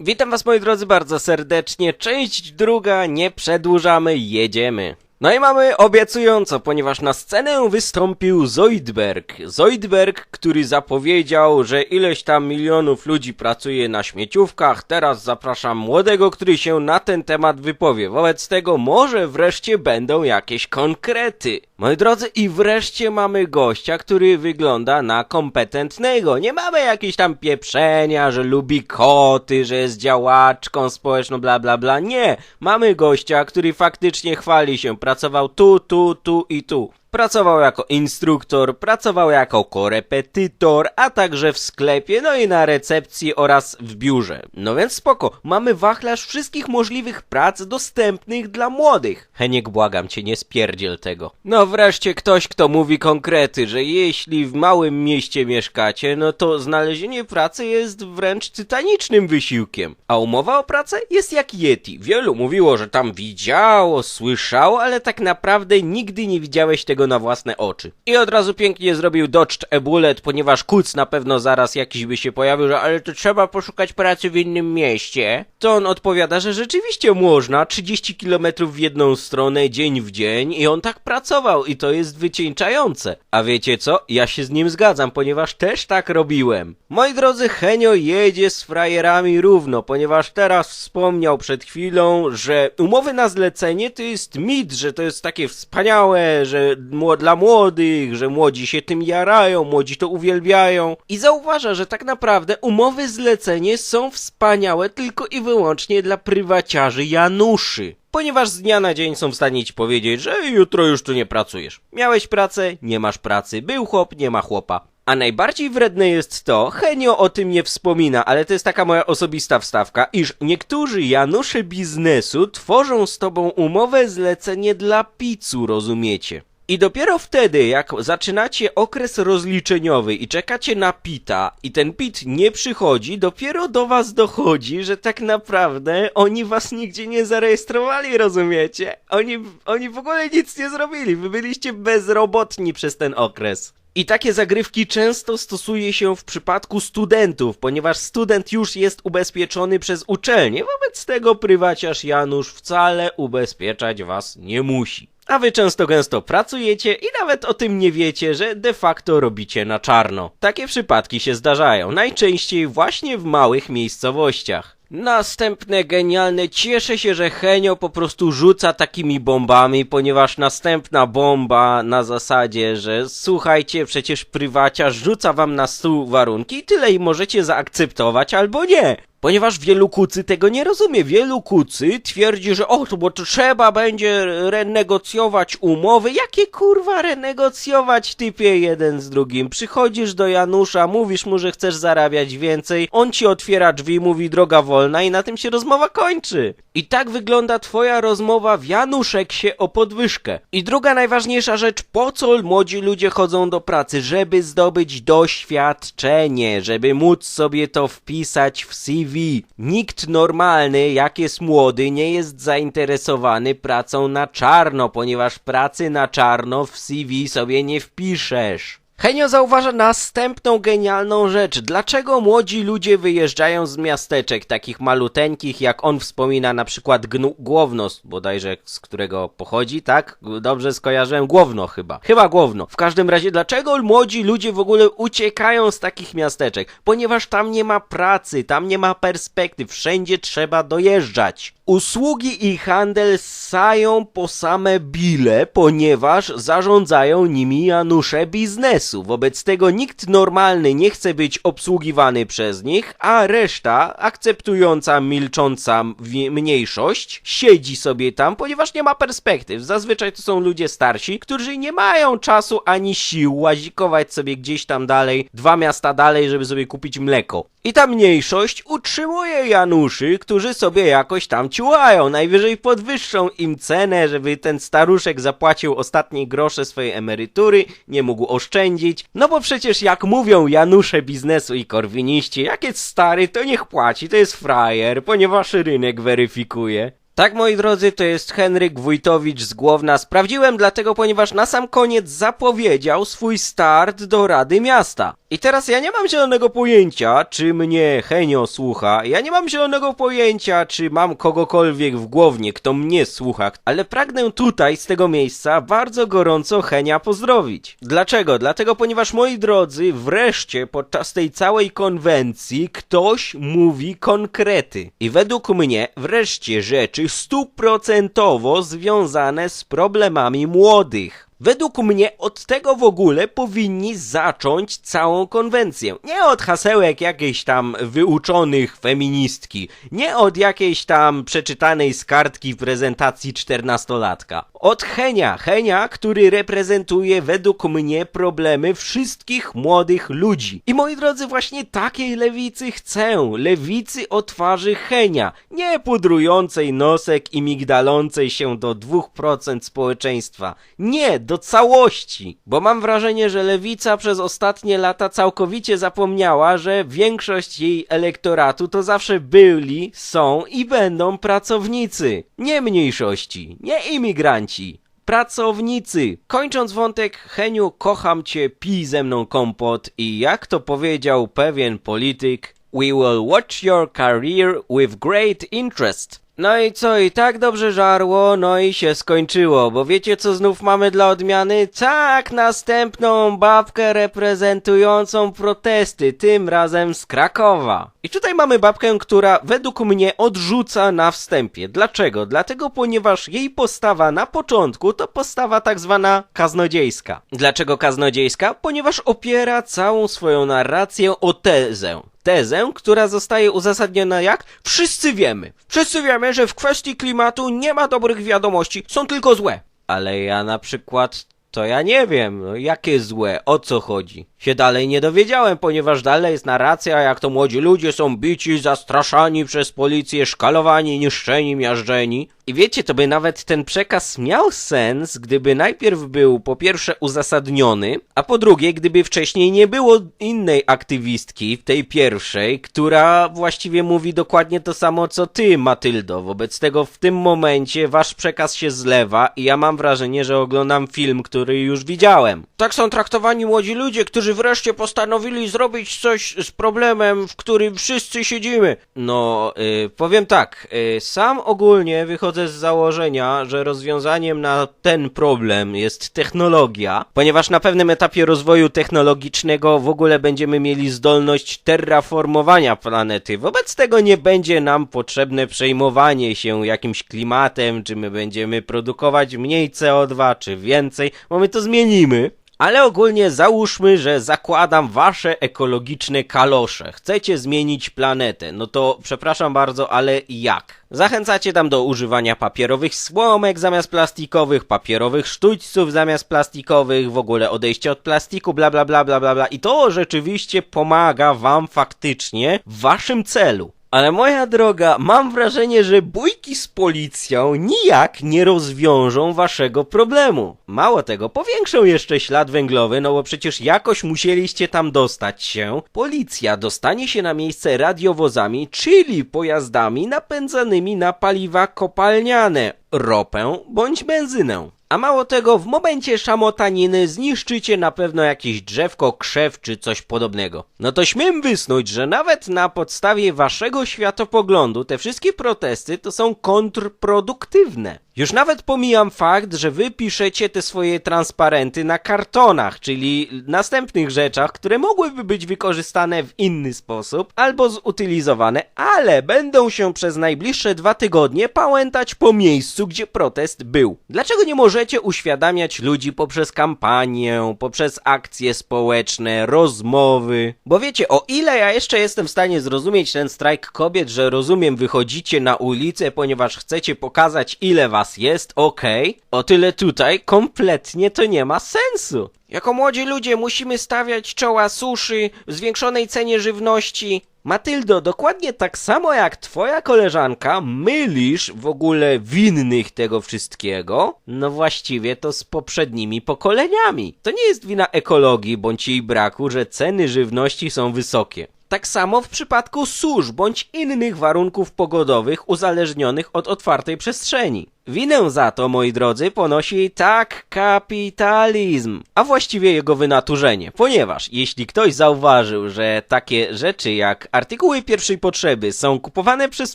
Witam was moi drodzy bardzo serdecznie. Część druga, nie przedłużamy, jedziemy. No i mamy obiecująco, ponieważ na scenę wystąpił Zoidberg. Zoidberg, który zapowiedział, że ileś tam milionów ludzi pracuje na śmieciówkach. Teraz zapraszam młodego, który się na ten temat wypowie. Wobec tego może wreszcie będą jakieś konkrety. Moi drodzy, i wreszcie mamy gościa, który wygląda na kompetentnego. Nie mamy jakiejś tam pieprzenia, że lubi koty, że jest działaczką społeczną, bla bla bla. Nie! Mamy gościa, który faktycznie chwali się. Pracował tu, tu, tu i tu. Pracował jako instruktor, pracował jako korepetytor, a także w sklepie, no i na recepcji oraz w biurze. No więc spoko, mamy wachlarz wszystkich możliwych prac dostępnych dla młodych. Heniek, błagam cię, nie spierdziel tego. No wreszcie ktoś, kto mówi konkrety, że jeśli w małym mieście mieszkacie, no to znalezienie pracy jest wręcz tytanicznym wysiłkiem. A umowa o pracę jest jak Yeti. Wielu mówiło, że tam widziało, słyszało, ale tak naprawdę nigdy nie widziałeś tego na własne oczy. I od razu pięknie zrobił Dodge e-bullet, ponieważ kuc na pewno zaraz jakiś by się pojawił, że ale to trzeba poszukać pracy w innym mieście. To on odpowiada, że rzeczywiście można, 30 km w jedną stronę, dzień w dzień i on tak pracował i to jest wycieńczające. A wiecie co? Ja się z nim zgadzam, ponieważ też tak robiłem. Moi drodzy, Henio jedzie z frajerami równo, ponieważ teraz wspomniał przed chwilą, że umowy na zlecenie to jest mit, że to jest takie wspaniałe, że dla młodych, że młodzi się tym jarają, młodzi to uwielbiają. I zauważa, że tak naprawdę umowy zlecenie są wspaniałe tylko i wyłącznie dla prywaciarzy Januszy. Ponieważ z dnia na dzień są w stanie ci powiedzieć, że jutro już tu nie pracujesz. Miałeś pracę, nie masz pracy. Był chłop, nie ma chłopa. A najbardziej wredne jest to, Henio o tym nie wspomina, ale to jest taka moja osobista wstawka, iż niektórzy Janusze biznesu tworzą z tobą umowę zlecenie dla picu, rozumiecie? I dopiero wtedy, jak zaczynacie okres rozliczeniowy i czekacie na pita i ten pit nie przychodzi, dopiero do was dochodzi, że tak naprawdę oni was nigdzie nie zarejestrowali, rozumiecie? Oni, oni w ogóle nic nie zrobili, wy byliście bezrobotni przez ten okres. I takie zagrywki często stosuje się w przypadku studentów, ponieważ student już jest ubezpieczony przez uczelnię, wobec tego prywaciarz Janusz wcale ubezpieczać was nie musi. A wy często gęsto pracujecie i nawet o tym nie wiecie, że de facto robicie na czarno. Takie przypadki się zdarzają, najczęściej właśnie w małych miejscowościach. Następne genialne, cieszę się, że Henio po prostu rzuca takimi bombami, ponieważ następna bomba na zasadzie, że słuchajcie, przecież prywaciarz rzuca wam na stół warunki tyle i możecie zaakceptować albo nie. Ponieważ wielu kucy tego nie rozumie. Wielu kucy twierdzi, że o, to bo trzeba będzie renegocjować umowy. Jakie kurwa renegocjować typie jeden z drugim? Przychodzisz do Janusza, mówisz mu, że chcesz zarabiać więcej, on ci otwiera drzwi, mówi droga wolna i na tym się rozmowa kończy. I tak wygląda twoja rozmowa w Januszeksie o podwyżkę. I druga najważniejsza rzecz, po co młodzi ludzie chodzą do pracy? Żeby zdobyć doświadczenie, żeby móc sobie to wpisać w CV. Nikt normalny, jak jest młody, nie jest zainteresowany pracą na czarno, ponieważ pracy na czarno w CV sobie nie wpiszesz. Henio zauważa następną genialną rzecz. Dlaczego młodzi ludzie wyjeżdżają z miasteczek takich maluteńkich, jak on wspomina na przykład Gnu- Głowno, bodajże z którego pochodzi, tak? Dobrze skojarzyłem, Głowno chyba. Chyba Głowno. W każdym razie, dlaczego młodzi ludzie w ogóle uciekają z takich miasteczek? Ponieważ tam nie ma pracy, tam nie ma perspektyw, wszędzie trzeba dojeżdżać. Usługi i handel sają po same bile, ponieważ zarządzają nimi Janusze biznesu. Wobec tego nikt normalny nie chce być obsługiwany przez nich, a reszta, akceptująca milcząca mniejszość, siedzi sobie tam, ponieważ nie ma perspektyw. Zazwyczaj to są ludzie starsi, którzy nie mają czasu ani sił łazikować sobie gdzieś tam dalej, dwa miasta dalej, żeby sobie kupić mleko. I ta mniejszość utrzymuje Januszy, którzy sobie jakoś tam ciłają. Najwyżej podwyższą im cenę, żeby ten staruszek zapłacił ostatnie grosze swojej emerytury, nie mógł oszczędzić. No bo przecież jak mówią Janusze biznesu i korwiniści, jak jest stary, to niech płaci, to jest frajer, ponieważ rynek weryfikuje. Tak, moi drodzy, to jest Henryk Wójtowicz z Głowna. Sprawdziłem dlatego, ponieważ na sam koniec zapowiedział swój start do Rady Miasta. I teraz ja nie mam zielonego pojęcia, czy mnie Henio słucha, ja nie mam zielonego pojęcia, czy mam kogokolwiek w głowie, kto mnie słucha, ale pragnę tutaj, z tego miejsca, bardzo gorąco Henia pozdrowić. Dlaczego? Dlatego, ponieważ moi drodzy, wreszcie podczas tej całej konwencji ktoś mówi konkrety. I według mnie wreszcie rzeczy stuprocentowo związane z problemami młodych. Według mnie od tego w ogóle powinni zacząć całą konwencję. Nie od hasełek jakiejś tam wyuczonych feministki, nie od jakiejś tam przeczytanej z kartki w prezentacji czternastolatka. Od Henia, Henia, który reprezentuje według mnie problemy wszystkich młodych ludzi. I moi drodzy, właśnie takiej lewicy chcę. Lewicy o twarzy Henia, nie pudrującej nosek i migdalącej się do 2% społeczeństwa. Nie, do całości. Bo mam wrażenie, że lewica przez ostatnie lata całkowicie zapomniała, że większość jej elektoratu to zawsze byli, są i będą pracownicy. Nie mniejszości, nie imigranci. Pracownicy! Kończąc wątek, Heniu, kocham cię, pij ze mną kompot i jak to powiedział pewien polityk, we will watch your career with great interest. No i co, i tak dobrze żarło, no i się skończyło, bo wiecie co znów mamy dla odmiany? Tak, następną babkę reprezentującą protesty, tym razem z Krakowa. I tutaj mamy babkę, która według mnie odrzuca na wstępie. Dlaczego? Dlatego, ponieważ jej postawa na początku to postawa tak zwana kaznodziejska. Dlaczego kaznodziejska? Ponieważ opiera całą swoją narrację o tezę tezę, która zostaje uzasadniona jak? Wszyscy wiemy. Wszyscy wiemy, że w kwestii klimatu nie ma dobrych wiadomości, są tylko złe. Ale ja na przykład to ja nie wiem, no, jakie złe, o co chodzi. Się dalej nie dowiedziałem, ponieważ dalej jest narracja, jak to młodzi ludzie są bici, zastraszani przez policję, szkalowani, niszczeni, miażdżeni. I wiecie, to by nawet ten przekaz miał sens, gdyby najpierw był po pierwsze uzasadniony, a po drugie, gdyby wcześniej nie było innej aktywistki w tej pierwszej, która właściwie mówi dokładnie to samo co ty, Matyldo. Wobec tego w tym momencie wasz przekaz się zlewa i ja mam wrażenie, że oglądam film, który już widziałem. Tak są traktowani młodzi ludzie, którzy wreszcie postanowili zrobić coś z problemem, w którym wszyscy siedzimy. No, y, powiem tak, y, sam ogólnie wychodzę z założenia, że rozwiązaniem na ten problem jest technologia, ponieważ na pewnym etapie rozwoju technologicznego w ogóle będziemy mieli zdolność terraformowania planety. Wobec tego nie będzie nam potrzebne przejmowanie się jakimś klimatem, czy my będziemy produkować mniej CO2, czy więcej, bo my to zmienimy. Ale ogólnie załóżmy, że zakładam wasze ekologiczne kalosze. Chcecie zmienić planetę. No to przepraszam bardzo, ale jak? Zachęcacie tam do używania papierowych słomek zamiast plastikowych, papierowych sztućców zamiast plastikowych, w ogóle odejście od plastiku, bla bla bla bla bla bla. I to rzeczywiście pomaga wam faktycznie w waszym celu. Ale moja droga, mam wrażenie, że bójki z policją nijak nie rozwiążą waszego problemu. Mało tego, powiększą jeszcze ślad węglowy, no bo przecież jakoś musieliście tam dostać się. Policja dostanie się na miejsce radiowozami, czyli pojazdami napędzanymi na paliwa kopalniane, ropę bądź benzynę. A mało tego, w momencie szamotaniny zniszczycie na pewno jakieś drzewko, krzew czy coś podobnego. No to śmiem wysnuć, że nawet na podstawie waszego światopoglądu te wszystkie protesty to są kontrproduktywne. Już nawet pomijam fakt, że wy piszecie te swoje transparenty na kartonach, czyli następnych rzeczach, które mogłyby być wykorzystane w inny sposób albo zutylizowane, ale będą się przez najbliższe dwa tygodnie pałętać po miejscu, gdzie protest był. Dlaczego nie możecie uświadamiać ludzi poprzez kampanię, poprzez akcje społeczne, rozmowy? Bo wiecie, o ile ja jeszcze jestem w stanie zrozumieć ten strajk kobiet, że rozumiem, wychodzicie na ulicę, ponieważ chcecie pokazać, ile was jest, okej, okay. o tyle tutaj kompletnie to nie ma sensu. Jako młodzi ludzie musimy stawiać czoła suszy, zwiększonej cenie żywności. Matyldo, dokładnie tak samo jak twoja koleżanka, mylisz w ogóle winnych tego wszystkiego, no właściwie to z poprzednimi pokoleniami. To nie jest wina ekologii bądź jej braku, że ceny żywności są wysokie. Tak samo w przypadku susz bądź innych warunków pogodowych uzależnionych od otwartej przestrzeni. Winę za to, moi drodzy, ponosi tak kapitalizm, a właściwie jego wynaturzenie, ponieważ jeśli ktoś zauważył, że takie rzeczy jak artykuły pierwszej potrzeby są kupowane przez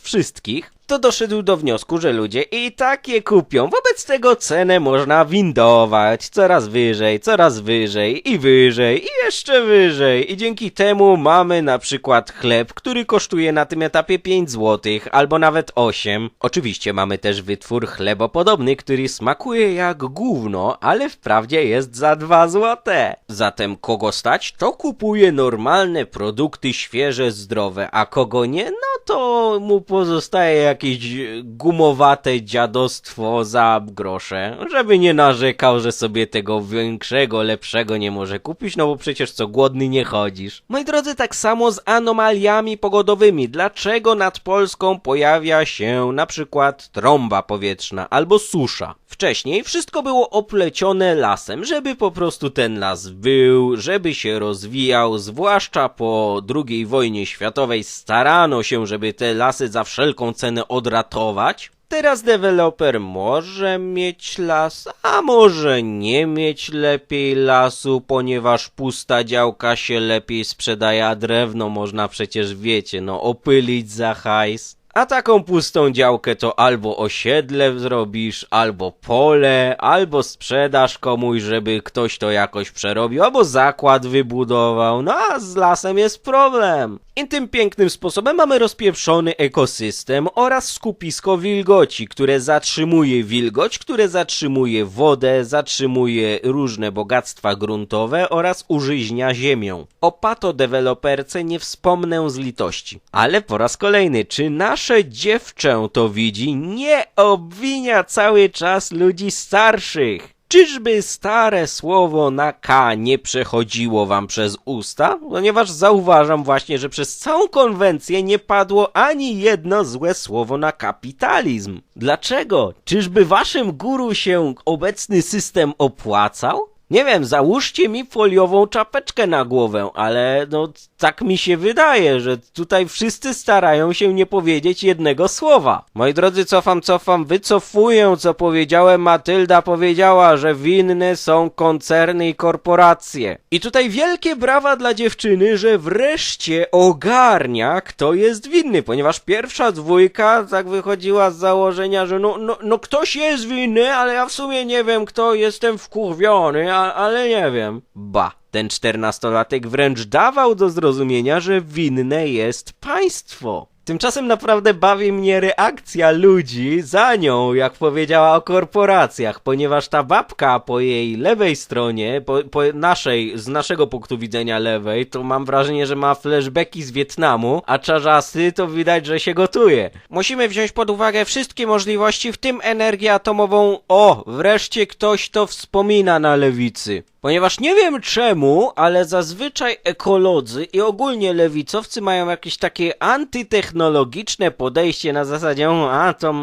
wszystkich, to doszedł do wniosku, że ludzie i tak je kupią. Wobec tego cenę można windować coraz wyżej, coraz wyżej i wyżej i jeszcze wyżej. I dzięki temu mamy na przykład chleb, który kosztuje na tym etapie 5 zł albo nawet 8. Oczywiście mamy też wytwór chlebopodobny, który smakuje jak gówno, ale wprawdzie jest za 2 zł. Zatem kogo stać, to kupuje normalne produkty świeże, zdrowe, a kogo nie, no to mu pozostaje jakieś gumowate dziadostwo za grosze, żeby nie narzekał, że sobie tego większego, lepszego nie może kupić, no bo przecież co głodny nie chodzisz. Moi drodzy, tak samo z anomaliami pogodowymi. Dlaczego nad Polską pojawia się na przykład trąba powietrzna albo susza? Wcześniej wszystko było oplecione lasem, żeby po prostu ten las był, żeby się rozwijał, zwłaszcza po II wojnie światowej starano się, żeby te lasy za wszelką cenę odratować. Teraz deweloper może mieć las, a może nie mieć lepiej lasu, ponieważ pusta działka się lepiej sprzedaje, a drewno można przecież, wiecie, no opylić za hajs. A taką pustą działkę to albo osiedle zrobisz, albo pole, albo sprzedasz komuś, żeby ktoś to jakoś przerobił, albo zakład wybudował. No a z lasem jest problem. I tym pięknym sposobem mamy rozpieprzony ekosystem oraz skupisko wilgoci, które zatrzymuje wilgoć, które zatrzymuje wodę, zatrzymuje różne bogactwa gruntowe oraz użyźnia ziemią. O patodeweloperce nie wspomnę z litości. Ale po raz kolejny, czy nasze dziewczę to widzi? Nie obwinia cały czas ludzi starszych. Czyżby stare słowo na K nie przechodziło wam przez usta? Ponieważ zauważam właśnie, że przez całą konwencję nie padło ani jedno złe słowo na kapitalizm. Dlaczego? Czyżby waszym guru się obecny system opłacał? Nie wiem, załóżcie mi foliową czapeczkę na głowę, ale no tak mi się wydaje, że tutaj wszyscy starają się nie powiedzieć jednego słowa. Moi drodzy, cofam, cofam, wycofuję, co powiedziałem. Matylda powiedziała, że winne są koncerny i korporacje. I tutaj wielkie brawa dla dziewczyny, że wreszcie ogarnia, kto jest winny, ponieważ pierwsza dwójka tak wychodziła z założenia, że no, no, no ktoś jest winny, ale ja w sumie nie wiem kto, jestem wkurwiony, ale nie wiem. Ba. Ten czternastolatek wręcz dawał do zrozumienia, że winne jest państwo. Tymczasem naprawdę bawi mnie reakcja ludzi za nią, jak powiedziała o korporacjach, ponieważ ta babka po jej lewej stronie, po, po naszej, z naszego punktu widzenia lewej, to mam wrażenie, że ma flashbacki z Wietnamu, a czarzasy to widać, że się gotuje. Musimy wziąć pod uwagę wszystkie możliwości, w tym energię atomową. O, wreszcie ktoś to wspomina na lewicy. Ponieważ nie wiem czemu, ale zazwyczaj ekolodzy i ogólnie lewicowcy mają jakieś takie antytechnologiczne podejście na zasadzie, a to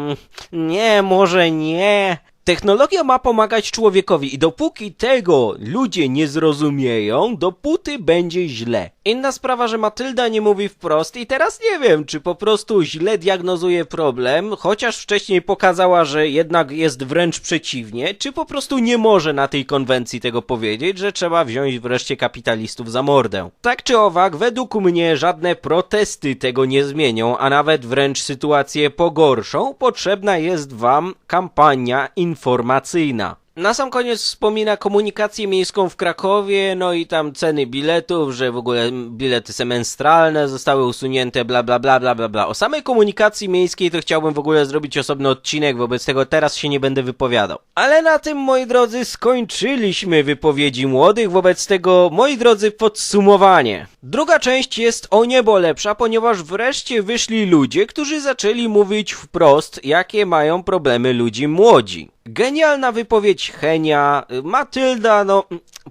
nie, może nie. Technologia ma pomagać człowiekowi i dopóki tego ludzie nie zrozumieją, dopóty będzie źle. Inna sprawa, że Matylda nie mówi wprost i teraz nie wiem, czy po prostu źle diagnozuje problem, chociaż wcześniej pokazała, że jednak jest wręcz przeciwnie, czy po prostu nie może na tej konwencji tego powiedzieć, że trzeba wziąć wreszcie kapitalistów za mordę. Tak czy owak, według mnie żadne protesty tego nie zmienią, a nawet wręcz sytuację pogorszą. Potrzebna jest wam kampania informacyjna informacyjna. Na sam koniec wspomina komunikację miejską w Krakowie, no i tam ceny biletów, że w ogóle bilety semestralne zostały usunięte, bla bla bla bla bla bla. O samej komunikacji miejskiej to chciałbym w ogóle zrobić osobny odcinek, wobec tego teraz się nie będę wypowiadał. Ale na tym, moi drodzy, skończyliśmy wypowiedzi młodych, wobec tego, moi drodzy, podsumowanie. Druga część jest o niebo lepsza, ponieważ wreszcie wyszli ludzie, którzy zaczęli mówić wprost, jakie mają problemy ludzi młodzi. Genialna wypowiedź Henia. Matylda, no,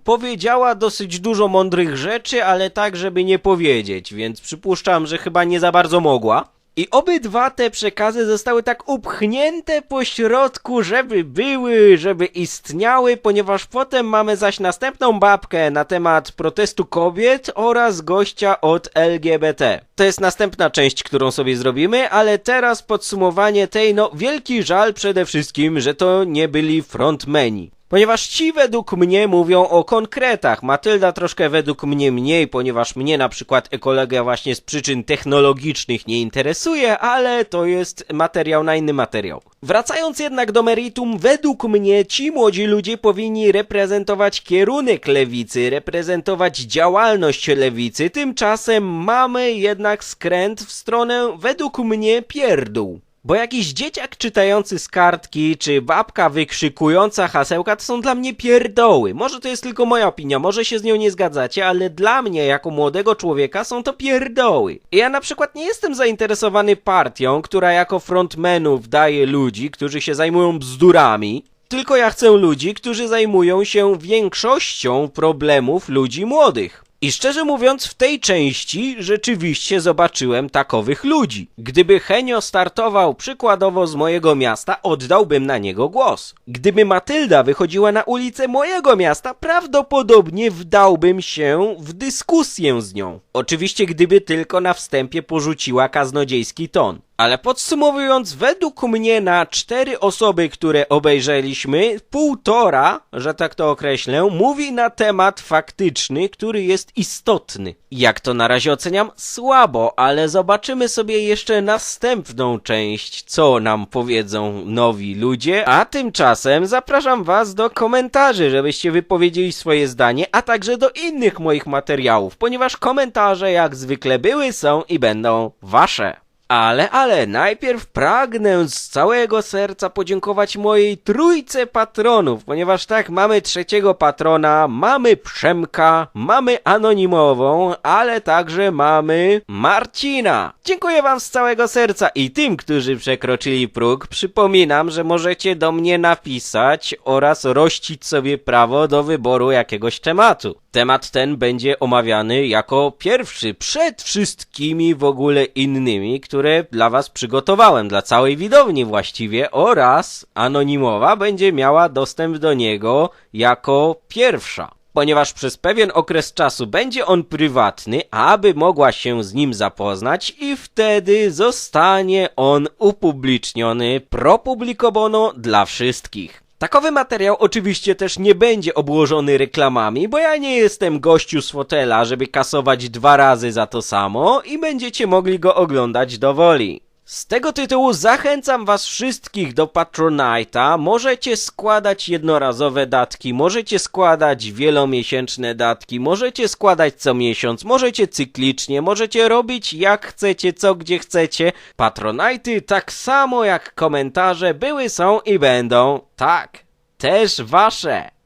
powiedziała dosyć dużo mądrych rzeczy, ale tak, żeby nie powiedzieć, więc przypuszczam, że chyba nie za bardzo mogła. I obydwa te przekazy zostały tak upchnięte po środku, żeby były, żeby istniały, ponieważ potem mamy zaś następną babkę na temat protestu kobiet oraz gościa od LGBT. To jest następna część, którą sobie zrobimy, ale teraz podsumowanie tej, no wielki żal przede wszystkim, że to nie byli frontmeni. Ponieważ ci według mnie mówią o konkretach. Matylda troszkę według mnie mniej, ponieważ mnie na przykład ekologia właśnie z przyczyn technologicznych nie interesuje, ale to jest materiał na inny materiał. Wracając jednak do meritum, według mnie ci młodzi ludzie powinni reprezentować kierunek lewicy, reprezentować działalność lewicy. Tymczasem mamy jednak skręt w stronę według mnie pierdół. Bo jakiś dzieciak czytający z kartki, czy babka wykrzykująca hasełka, to są dla mnie pierdoły. Może to jest tylko moja opinia, może się z nią nie zgadzacie, ale dla mnie, jako młodego człowieka, są to pierdoły. Ja na przykład nie jestem zainteresowany partią, która jako frontmenów daje ludzi, którzy się zajmują bzdurami, tylko ja chcę ludzi, którzy zajmują się większością problemów ludzi młodych. I szczerze mówiąc, w tej części rzeczywiście zobaczyłem takowych ludzi. Gdyby Henio startował przykładowo z mojego miasta, oddałbym na niego głos. Gdyby Matylda wychodziła na ulicę mojego miasta, prawdopodobnie wdałbym się w dyskusję z nią. Oczywiście, gdyby tylko na wstępie porzuciła kaznodziejski ton. Ale podsumowując, według mnie na cztery osoby, które obejrzeliśmy, półtora, że tak to określę, mówi na temat faktyczny, który jest istotny. Jak to na razie oceniam? Słabo, ale zobaczymy sobie jeszcze następną część, co nam powiedzą nowi ludzie, a tymczasem zapraszam was do komentarzy, żebyście wypowiedzieli swoje zdanie, a także do innych moich materiałów, ponieważ komentarze jak zwykle były, są i będą wasze. Ale, ale, najpierw pragnę z całego serca podziękować mojej trójce patronów, ponieważ tak, mamy trzeciego patrona, mamy Przemka, mamy Anonimową, ale także mamy Marcina. Dziękuję wam z całego serca i tym, którzy przekroczyli próg, przypominam, że możecie do mnie napisać oraz rościć sobie prawo do wyboru jakiegoś tematu. Temat ten będzie omawiany jako pierwszy przed wszystkimi w ogóle innymi, które dla was przygotowałem, dla całej widowni właściwie oraz anonimowa będzie miała dostęp do niego jako pierwsza. Ponieważ przez pewien okres czasu będzie on prywatny, aby mogła się z nim zapoznać i wtedy zostanie on upubliczniony pro publico bono dla wszystkich. Takowy materiał oczywiście też nie będzie obłożony reklamami, bo ja nie jestem gościu z fotela, żeby kasować dwa razy za to samo i będziecie mogli go oglądać dowoli. Z tego tytułu zachęcam was wszystkich do Patronite'a. Możecie składać jednorazowe datki, możecie składać wielomiesięczne datki, możecie składać co miesiąc, możecie cyklicznie, możecie robić jak chcecie, co gdzie chcecie. Patronite'y tak samo jak komentarze były, są i będą, tak, też wasze.